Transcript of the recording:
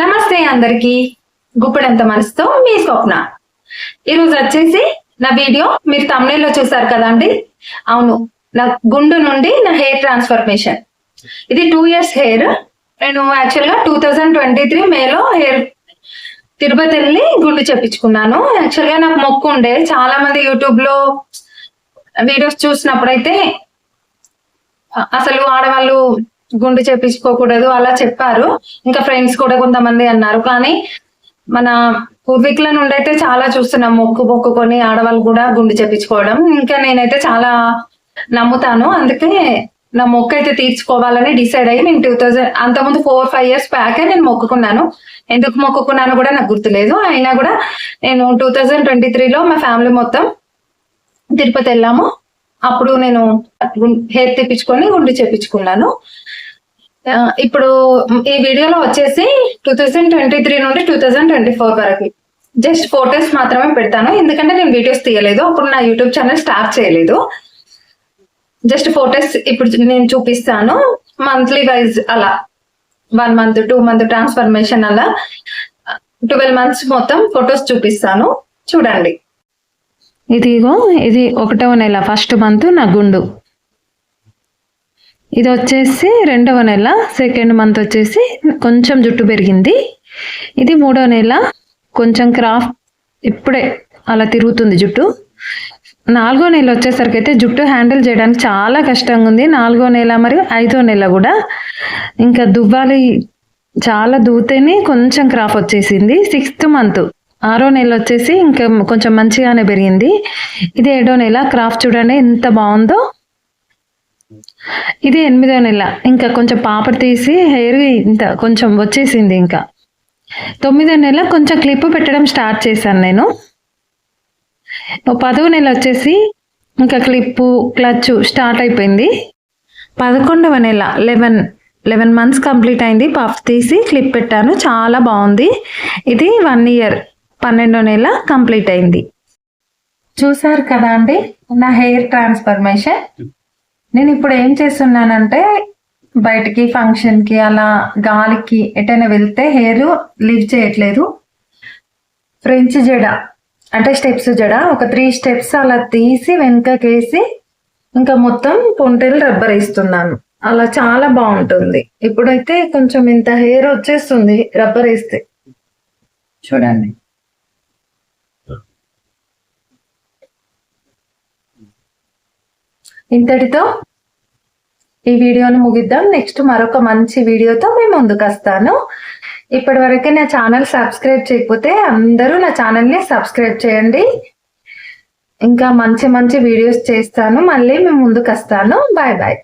నమస్తే అందరికి. గుప్పడంత మనసుతో మీ స్వప్న. ఈరోజు వచ్చేసి నా వీడియో మీరు తమిళలో చూసారు కదండి? అవును నా గుండు నుండి నా హెయిర్ ట్రాన్స్ఫర్మేషన్. ఇది టూ ఇయర్స్ హెయిర్. నేను యాక్చువల్గా టూ థౌజండ్ ట్వంటీ త్రీ మేలో హెయిర్ తిరుపతి వెళ్ళి గుండు చెప్పించుకున్నాను. యాక్చువల్గా నాకు మొక్కు ఉండే. చాలా మంది యూట్యూబ్లో వీడియోస్ చూసినప్పుడైతే అసలు ఆడవాళ్ళు గుండు చేపించుకోకూడదు అలా చెప్పారు. ఇంకా ఫ్రెండ్స్ కూడా కొంతమంది అన్నారు. కానీ మన పూర్వీకుల నుండి అయితే చాలా చూస్తున్నాం మొక్కు మొక్కుకొని ఆడవాళ్ళు కూడా గుండు చేపించుకోవడం. ఇంకా నేనైతే చాలా నమ్ముతాను. అందుకే నా మొక్క అయితే తీర్చుకోవాలని డిసైడ్ అయ్యి నేను టూ థౌజండ్ అంతకుముందు ఫోర్ ఫైవ్ ఇయర్స్ బ్యాకే నేను మొక్కుకున్నాను. ఎందుకు మొక్కుకున్నాను కూడా నాకు గుర్తులేదు. అయినా కూడా నేను టూ థౌజండ్ ట్వంటీ త్రీలో మా ఫ్యామిలీ మొత్తం తిరుపతి వెళ్ళాము. అప్పుడు నేను హెయిర్ తెప్పించుకొని గుండు చేపించుకున్నాను. ఇప్పుడు ఈ వీడియోలో వచ్చేసి టూ థౌజండ్ ట్వంటీ త్రీ నుండి టూ థౌజండ్ ట్వంటీ ఫోర్ వరకు. జస్ట్ ఫోటోస్ మాత్రమే పెడతాను. ఎందుకంటే నేను వీడియోస్ తీయలేదు. అప్పుడు నా యూట్యూబ్ ఛానల్ స్టార్ట్ చేయలేదు. జస్ట్ ఫోటోస్ ఇప్పుడు నేను చూపిస్తాను. మంత్లీ వైజ్ అలా. One month two month transformation అలా. ట్వెల్వ్ మంత్స్ మొత్తం ఫొటోస్ చూపిస్తాను. చూడండి. ఇదిగో ఇది ఒకటవ నెల. ఫస్ట్ మంత్ నా గుండు. ఇది వచ్చేసి రెండవ నెల సెకండ్ మంత్ వచ్చేసి కొంచెం జుట్టు పెరిగింది. ఇది మూడవ నెల కొంచెం క్రాఫ్ ఇప్పుడే అలా తిరుగుతుంది జుట్టు. నాలుగో నెల వచ్చేసరికి అయితే జుట్టు హ్యాండిల్ చేయడానికి చాలా కష్టంగా ఉంది. నాలుగో నెల మరియు ఐదో నెల కూడా. ఇంకా దువ్వాలి చాలా దూతేనే కొంచెం క్రాఫ్ వచ్చేసింది. సిక్స్త్ మంత్ ఆరో నెల వచ్చేసి ఇంకా కొంచెం మంచిగానే పెరిగింది. ఇది ఏడో నెల క్రాఫ్ చూడండి ఎంత బాగుందో. ఇది ఎనిమిదో నెల. ఇంకా కొంచెం పాప తీసి హెయిర్ ఇంత కొంచెం వచ్చేసింది ఇంకా. తొమ్మిదో నెల కొంచెం క్లిప్ పెట్టడం స్టార్ట్ చేశాను నేను. పదవ పదో నెల వచ్చేసి ఇంకా క్లిప్పు క్లచ్ స్టార్ట్ అయిపోయింది. పదకొండవ నెల లెవెన్ లెవెన్ మంత్స్ కంప్లీట్ అయింది. పఫ్ తీసి క్లిప్ పెట్టాను. చాలా బాగుంది. ఇది వన్ ఇయర్ పన్నెండో నెల కంప్లీట్ అయింది. చూసారు కదా అండి నా హెయిర్ ట్రాన్స్ఫర్మేషన్? నేను ఇప్పుడు ఏం చేస్తున్నానంటే బయటికి ఫంక్షన్కి అలా గాలికి ఎటైనా వెళ్తే హెయిర్ లివ్ చేయట్లేదు. ఫ్రెంచ్ జడ అంటే స్టెప్స్ జడ ఒక త్రీ స్టెప్స్ అలా తీసి వెనకకేసి ఇంకా మొత్తం పొంటెలు రబ్బర్ వేస్తున్నాను. అలా చాలా బాగుంటుంది. ఇప్పుడైతే కొంచెం ఇంత హెయిర్ వచ్చేస్తుంది రబ్బర్ వేస్తే. చూడండి. ఇంతటితో ఈ వీడియోను ముగిద్దాం. నెక్స్ట్ మరొక మంచి వీడియోతో మేము ముందుకు వస్తాను. ఇప్పటి వరకే నా ఛానల్ సబ్స్క్రైబ్ చేయకపోతే అందరూ నా ఛానల్ని సబ్స్క్రైబ్ చేయండి. ఇంకా మంచి మంచి వీడియోస్ చేస్తాను. మళ్ళీ మేము ముందుకు వస్తాను. Bye bye.